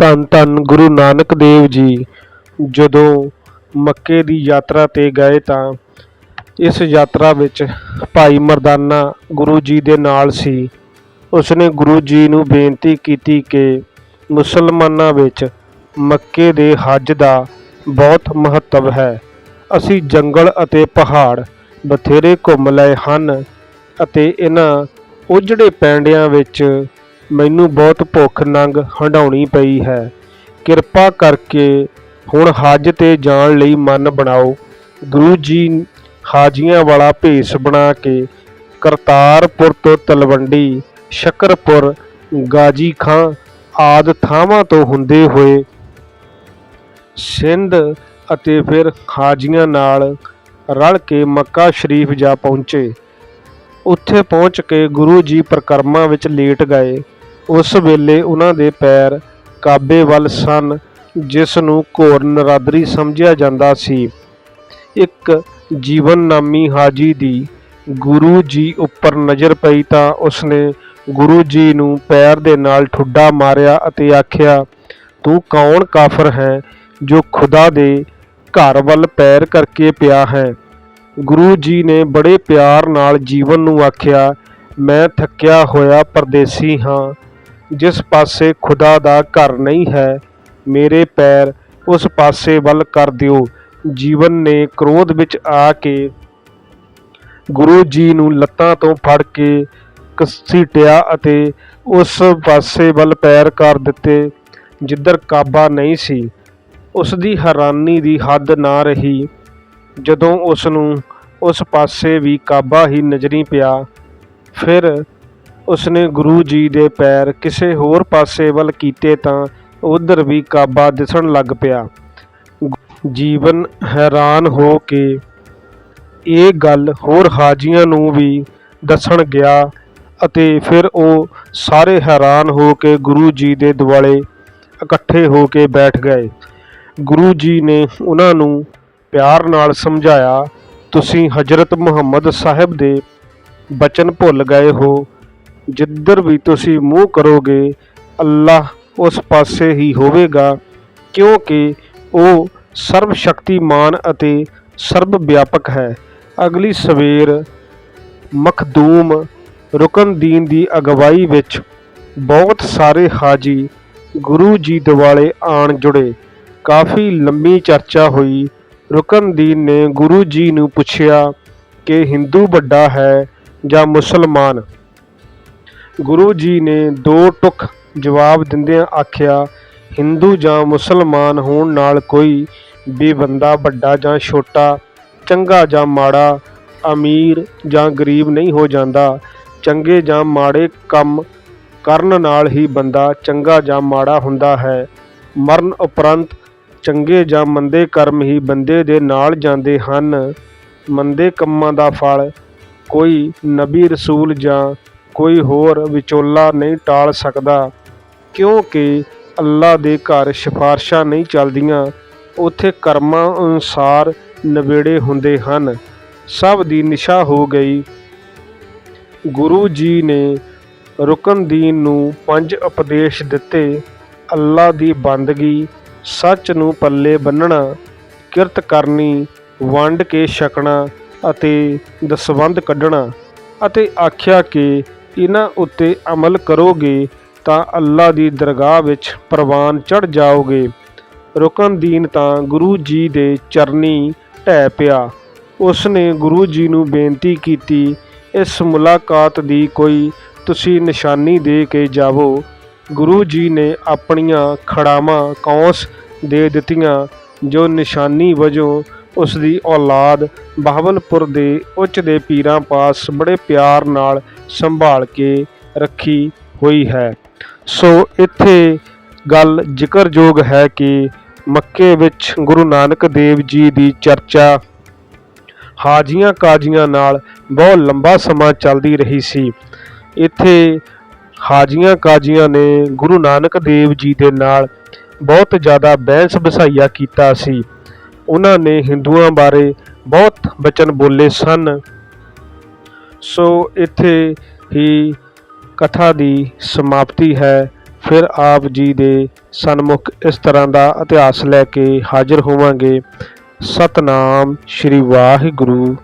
ਧੰਨ ਧੰਨ ਗੁਰੂ ਨਾਨਕ ਦੇਵ ਜੀ। ਜਦੋਂ ਮੱਕੇ ਦੀ ਯਾਤਰਾ ਤੇ ਗਏ ਤਾਂ ਇਸ ਯਾਤਰਾ ਵਿੱਚ ਭਾਈ ਮਰਦਾਨਾ ਗੁਰੂ ਜੀ ਦੇ ਨਾਲ ਸੀ। ਉਸਨੇ ਗੁਰੂ ਜੀ ਨੂੰ ਬੇਨਤੀ ਕੀਤੀ ਕਿ ਮੁਸਲਮਾਨਾਂ ਵਿੱਚ ਮੱਕੇ ਦੇ ਹੱਜ ਦਾ ਬਹੁਤ ਮਹੱਤਵ ਹੈ। ਅਸੀਂ ਜੰਗਲ ਅਤੇ ਪਹਾੜ ਬਥੇਰੇ ਘੁੰਮ ਲਏ ਹਨ ਅਤੇ ਇਹਨਾਂ ਉਜੜੇ ਪੈਂਡਿਆਂ ਵਿੱਚ ਮੈਨੂੰ ਬਹੁਤ ਭੁੱਖ ਨੰਗ ਹੰਢਾਉਣੀ ਪਈ ਹੈ। ਕਿਰਪਾ ਕਰਕੇ ਹੁਣ ਹੱਜ ਤੇ ਜਾਣ ਲਈ ਮਨ ਬਣਾਓ। ਗੁਰੂ ਜੀ ਹਾਜੀਆਂ ਵਾਲਾ ਭੇਸ ਬਣਾ ਕੇ ਕਰਤਾਰਪੁਰ ਤੋਂ ਤਲਵੰਡੀ, ਸ਼ਕਰਪੁਰ, ਗਾਜੀ ਖਾਂ ਆਦ ਥਾਵਾਂ ਤੋਂ ਹੁੰਦੇ ਹੋਏ ਸਿੰਧ ਅਤੇ ਫਿਰ ਹਾਜੀਆਂ ਨਾਲ ਰਲ ਕੇ ਮੱਕਾ ਸ਼ਰੀਫ ਜਾ ਪਹੁੰਚੇ। ਉੱਥੇ ਪਹੁੰਚ ਕੇ ਗੁਰੂ ਜੀ ਪ੍ਰਕਰਮਾ ਵਿੱਚ ਲੇਟ ਗਏ। ਉਸ ਵੇਲੇ ਉਹਨਾਂ ਦੇ ਪੈਰ ਕਾਬੇ ਵੱਲ ਸਨ, ਜਿਸ ਨੂੰ ਘੋਰ ਨਰਾਦਰੀ ਸਮਝਿਆ ਜਾਂਦਾ ਸੀ। ਇੱਕ ਜੀਵਨ ਨਾਮੀ ਹਾਜੀ ਦੀ ਗੁਰੂ ਜੀ ਉੱਪਰ ਨਜ਼ਰ ਪਈ ਤਾਂ ਉਸਨੇ ਗੁਰੂ ਜੀ ਨੂੰ ਪੈਰ ਦੇ ਨਾਲ ਠੁੱਡਾ ਮਾਰਿਆ ਅਤੇ ਆਖਿਆ, ਤੂੰ ਕੌਣ ਕਾਫਰ ਹੈ ਜੋ ਖੁਦਾ ਦੇ ਘਰ ਵੱਲ ਪੈਰ ਕਰਕੇ ਪਿਆ ਹੈ? ਗੁਰੂ ਜੀ ਨੇ ਬੜੇ ਪਿਆਰ ਨਾਲ ਜੀਵਨ ਨੂੰ ਆਖਿਆ, ਮੈਂ ਥੱਕਿਆ ਹੋਇਆ ਪਰਦੇਸੀ ਹਾਂ ਜਿਸ ਪਾਸੇ ਖੁਦਾ ਦਾ ਘਰ ਨਹੀਂ ਹੈ, ਮੇਰੇ ਪੈਰ ਉਸ ਪਾਸੇ ਵੱਲ ਕਰ ਦਿਓ। ਜੀਵਨ ਨੇ ਕ੍ਰੋਧ ਵਿੱਚ ਆ ਕੇ ਗੁਰੂ ਜੀ ਨੂੰ ਲੱਤਾਂ ਤੋਂ ਫੜ ਕੇ ਘਸੀਟਿਆ ਅਤੇ ਉਸ ਪਾਸੇ ਵੱਲ ਪੈਰ ਕਰ ਦਿੱਤੇ, ਜਿੱਧਰ ਕਾਬਾ ਨਹੀਂ ਸੀ। ਉਸ ਦੀ ਹੈਰਾਨੀ ਦੀ ਹੱਦ ਨਾ ਰਹੀ। ਜਦੋਂ ਉਸ ਨੂੰ ਉਸ ਪਾਸੇ ਵੀ ਕਾਬਾ ਹੀ ਨਜ਼ਰੀ ਪਿਆ, ਫਿਰ ਉਸਨੇ ਗੁਰੂ ਜੀ ਦੇ ਪੈਰ ਕਿਸੇ ਹੋਰ ਪਾਸੇ ਵੱਲ ਕੀਤੇ ਤਾਂ ਉਧਰ ਵੀ ਕਾਬਾ ਦਿਸਣ ਲੱਗ ਪਿਆ। ਜੀਵਨ ਹੈਰਾਨ ਹੋ ਕੇ ਇਹ ਗੱਲ ਹੋਰ ਹਾਜੀਆਂ ਨੂੰ ਵੀ ਦੱਸਣ ਗਿਆ ਅਤੇ ਫਿਰ ਉਹ ਸਾਰੇ ਹੈਰਾਨ ਹੋ ਕੇ ਗੁਰੂ ਜੀ ਦੇ ਦੁਆਲੇ ਇਕੱਠੇ ਹੋ ਕੇ ਬੈਠ ਗਏ। ਗੁਰੂ ਜੀ ਨੇ ਉਹਨਾਂ ਨੂੰ ਪਿਆਰ ਨਾਲ ਸਮਝਾਇਆ, ਤੁਸੀਂ ਹਜ਼ਰਤ ਮੁਹੰਮਦ ਸਾਹਿਬ ਦੇ ਬਚਨ ਭੁੱਲ ਗਏ ਹੋ। ਜਿੱਧਰ ਵੀ ਤੁਸੀਂ ਮੂੰਹ ਕਰੋਗੇ, ਅੱਲਾਹ ਉਸ ਪਾਸੇ ਹੀ ਹੋਵੇਗਾ, ਕਿਉਂਕਿ ਉਹ ਸਰਬ ਸ਼ਕਤੀਮਾਨ ਅਤੇ ਸਰਬ ਵਿਆਪਕ ਹੈ। ਅਗਲੀ ਸਵੇਰ ਮਖਦੂਮ ਰੁਕਨਦੀਨ ਦੀ ਅਗਵਾਈ ਵਿੱਚ ਬਹੁਤ ਸਾਰੇ ਹਾਜੀ ਗੁਰੂ ਜੀ ਦੁਆਲੇ ਆਣ ਜੁੜੇ। ਕਾਫੀ ਲੰਮੀ ਚਰਚਾ ਹੋਈ। ਰੁਕਨਦੀਨ ਨੇ ਗੁਰੂ ਜੀ ਨੂੰ ਪੁੱਛਿਆ ਕਿ ਹਿੰਦੂ ਵੱਡਾ ਹੈ ਜਾਂ ਮੁਸਲਮਾਨ? ਗੁਰੂ ਜੀ ਨੇ ਦੋ ਟੁਕ ਜਵਾਬ ਦਿੰਦਿਆਂ ਆਖਿਆ, ਹਿੰਦੂ ਜਾਂ ਮੁਸਲਮਾਨ ਹੋਣ ਨਾਲ ਕੋਈ ਵੀ ਬੰਦਾ ਵੱਡਾ ਜਾਂ ਛੋਟਾ, ਚੰਗਾ ਜਾਂ ਮਾੜਾ, ਅਮੀਰ ਜਾਂ ਗਰੀਬ ਨਹੀਂ ਹੋ ਜਾਂਦਾ। ਚੰਗੇ ਜਾਂ ਮਾੜੇ ਕੰਮ ਕਰਨ ਨਾਲ ਹੀ ਬੰਦਾ ਚੰਗਾ ਜਾਂ ਮਾੜਾ ਹੁੰਦਾ ਹੈ। ਮਰਨ ਉਪਰੰਤ ਚੰਗੇ ਜਾਂ ਮੰਦੇ ਕਰਮ ਹੀ ਬੰਦੇ ਦੇ ਨਾਲ ਜਾਂਦੇ ਹਨ। ਮੰਦੇ ਕੰਮਾਂ ਦਾ ਫਲ ਕੋਈ ਨਬੀ ਰਸੂਲ ਜਾਂ ਕੋਈ ਹੋਰ ਵਿਚੋਲਾ ਨਹੀਂ ਟਾਲ ਸਕਦਾ, ਕਿਉਂਕਿ ਅੱਲਾ ਦੇ ਘਰ ਸਿਫਾਰਸ਼ਾਂ ਨਹੀਂ ਚੱਲਦੀਆਂ, ਉੱਥੇ ਕਰਮਾਂ ਅਨੁਸਾਰ ਨਵੇੜੇ ਹੁੰਦੇ ਹਨ। ਸਭ ਦੀ ਨਿਸ਼ਾ ਹੋ ਗਈ। ਗੁਰੂ ਜੀ ਨੇ ਰੁਕਨਦੀਨ ਨੂੰ ਪੰਜ ਉਪਦੇਸ਼ ਦਿੱਤੇ, ਅੱਲਾ ਦੀ ਬੰਦਗੀ, ਸੱਚ ਨੂੰ ਪੱਲੇ ਬੰਨਣਾ ਕਿਰਤ ਕਰਨੀ, ਵੰਡ ਕੇ ਛਕਣਾ ਅਤੇ ਦਸਵੰਧ ਕੱਢਣਾ ਅਤੇ ਆਖਿਆ ਕਿ ਇਹਨਾਂ ਉੱਤੇ ਅਮਲ ਕਰੋਗੇ ਤਾਂ ਅੱਲਾ ਦੀ ਦਰਗਾਹ ਵਿੱਚ ਪ੍ਰਵਾਨ ਚੜ ਜਾਓਗੇ। ਰੁਕਨਦੀਨ ਤਾਂ ਗੁਰੂ ਜੀ ਦੇ ਚਰਨੀ ਢਹਿ ਪਿਆ। ਉਸ ਨੇ ਗੁਰੂ ਜੀ ਨੂੰ ਬੇਨਤੀ ਕੀਤੀ, ਇਸ ਮੁਲਾਕਾਤ ਦੀ ਕੋਈ ਤੁਸੀਂ ਨਿਸ਼ਾਨੀ ਦੇ ਕੇ ਜਾਵੋ। ਗੁਰੂ ਜੀ ਨੇ ਆਪਣੀਆਂ ਖੜਾਵਾਂ ਕੌਂਸ ਦੇ ਦਿੱਤੀਆਂ, ਜੋ ਨਿਸ਼ਾਨੀ ਵਜੋਂ ਉਸ ਦੀ ਔਲਾਦ ਬਹਾਵਲਪੁਰ ਦੇ ਉੱਚ ਦੇ ਪੀਰਾਂ ਪਾਸ ਬੜੇ ਪਿਆਰ ਨਾਲ ਸੰਭਾਲ ਕੇ ਰੱਖੀ ਹੋਈ ਹੈ। ਸੋ ਇੱਥੇ ਗੱਲ ਜ਼ਿਕਰਯੋਗ ਹੈ ਕਿ ਮੱਕੇ ਵਿੱਚ ਗੁਰੂ ਨਾਨਕ ਦੇਵ ਜੀ ਦੀ ਚਰਚਾ ਹਾਜੀਆਂ ਕਾਜੀਆਂ ਨਾਲ ਬਹੁਤ ਲੰਬਾ ਸਮਾਂ ਚੱਲਦੀ ਰਹੀ ਸੀ। ਇੱਥੇ ਹਾਜੀਆਂ ਕਾਜੀਆਂ ਨੇ ਗੁਰੂ ਨਾਨਕ ਦੇਵ ਜੀ ਦੇ ਨਾਲ ਬਹੁਤ ਜ਼ਿਆਦਾ ਬਹਿਸ ਬਸਾਈਆ ਕੀਤਾ ਸੀ। ਉਹਨਾਂ ਨੇ ਹਿੰਦੂਆਂ ਬਾਰੇ ਬਹੁਤ ਬਚਨ ਬੋਲੇ ਸਨ। ਸੋ ਇੱਥੇ ਹੀ ਕਥਾ ਦੀ ਸਮਾਪਤੀ ਹੈ। ਫਿਰ ਆਪ ਜੀ ਦੇ ਸਨਮੁਖ ਇਸ ਤਰ੍ਹਾਂ ਦਾ ਇਤਿਹਾਸ ਲੈ ਕੇ ਹਾਜ਼ਰ ਹੋਵਾਂਗੇ। ਸਤਨਾਮ ਸ੍ਰੀ ਵਾਹਿਗੁਰੂ।